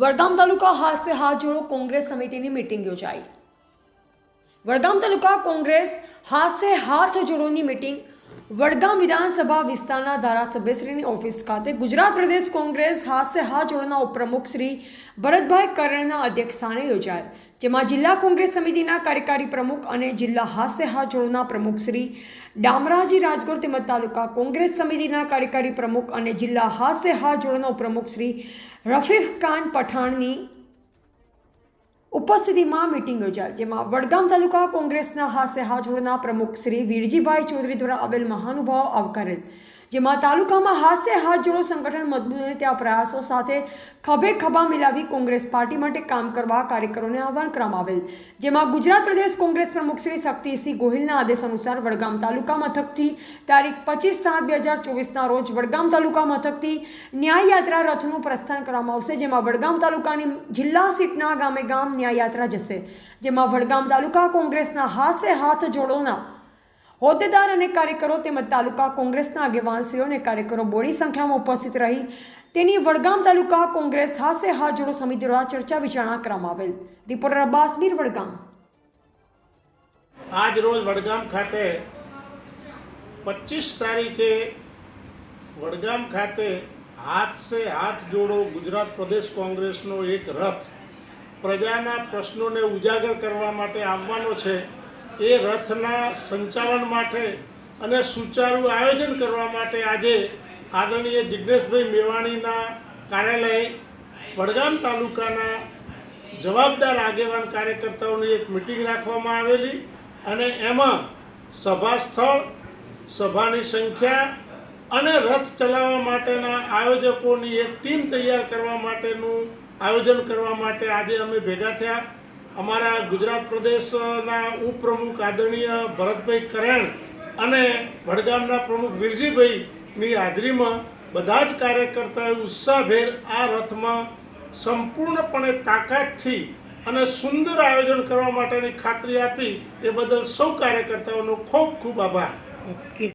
વડગામ તાલુકા હાસ્ય હાથ જોડો કોંગ્રેસ સમિતિની મિટિંગ યોજાઈ. વડગામ તાલુકા કોંગ્રેસ હાથ સે હાથ જોડોની મિટિંગ વડગામ વિધાનસભા વિસ્તારના ધારાસભ્યશ્રીની ઓફિસ ખાતે ગુજરાત પ્રદેશ કોંગ્રેસ હાસ્ય હાથ જોડોના ઉપપ્રમુખ શ્રી ભરતભાઈ કરણના અધ્યક્ષસ્થાને યોજાય. જેમાં જિલ્લા કોંગ્રેસ સમિતિના કાર્યકારી પ્રમુખ અને જિલ્લા હાસ્ય હાથ જોડોના પ્રમુખ શ્રી ડામરાજી રાજગોર તેમજ તાલુકા કોંગ્રેસ સમિતિના કાર્યકારી પ્રમુખ અને જિલ્લા હાસ્ય હાથ જોડોના ઉપપ્રમુખ શ્રી રફીફ ખાન પઠાણની ઉપસ્થિતિમાં મિટિંગ યોજાઈ, જેમાં વડગામ તાલુકા કોંગ્રેસના હાસ્ય હાજોડના પ્રમુખ શ્રી વીરજીભાઈ ચૌધરી દ્વારા આવેલ મહાનુભાવો આવકારેલ, જેમાં તાલુકામાં હાસ્ય હાથ જોડો સંગઠન મજબૂત અને ત્યાં પ્રયાસો સાથે ખભે ખભા મિલાવી કોંગ્રેસ પાર્ટી માટે કામ કરવા કાર્યકરોને આહવાન કરવામાં આવેલ, જેમાં ગુજરાત પ્રદેશ કોંગ્રેસ પ્રમુખ શ્રી શક્તિસિંહ ગોહિલના આદેશ અનુસાર વડગામ તાલુકા મથકથી તારીખ પચીસ સાત બે હજાર ચોવીસના રોજ વડગામ તાલુકા મથકથી ન્યાય યાત્રા રથનું પ્રસ્થાન કરવામાં આવશે, જેમાં વડગામ તાલુકાની જિલ્લા સીટના ગામે ગામ ન્યાય યાત્રા જશે, જેમાં વડગામ તાલુકા કોંગ્રેસના હાથે હાથ જોડોના હોદ્દેદાર અને કાર્યકરો તેમજ તાલુકા કોંગ્રેસના આગેવાનશ્રીઓ અને કાર્યકરો બોડી સંખ્યામાં ઉપસ્થિત રહી તેની વડગામ તાલુકા કોંગ્રેસ હાસ્ય હાથ જોડો સમિતિ દ્વારા ચર્ચા વિચારણા કરવામાં આવેલ. રિપોર્ટર અબ્બાસબીર વડગામ. આજ રોજ વડગામ ખાતે પચીસ તારીખે વડગામ ખાતે હાથ સે હાથ જોડો ગુજરાત પ્રદેશ કોંગ્રેસનો એક રથ પ્રજાના પ્રશ્નોને ઉજાગર કરવા માટે આવવાનો છે. એ રથના સંચાલન માટે અને સુચારુ આયોજન કરવા માટે આજે આદરણીય જિજ્ઞેશભાઈ મેવાણીના કાર્યાલય, વડગામ તાલુકાના જવાબદાર આગેવાન કાર્યકર્તાઓની એક મિટિંગ રાખવામાં આવેલી અને એમાં સભા સ્થળ સભાની સંખ્યા અને રથ ચલાવવા માટેના આયોજકોની એક ટીમ તૈયાર કરવા માટેનું આયોજન કરવા માટે આજે અમે ભેગા થયા. અમારા ગુજરાત પ્રદેશના ઉપપ્રમુખ આદરણીય ભરતભાઈ કરણ અને વડગામના પ્રમુખ વીરજીભાઈની હાજરીમાં બધા જ કાર્યકર્તાઓએ ઉત્સાહભેર આ રથમાં સંપૂર્ણપણે તાકાતથી અને સુંદર આયોજન કરવા માટેની ખાતરી આપી એ બદલ સૌ કાર્યકર્તાઓનો ખૂબ ખૂબ આભાર. ઓકે.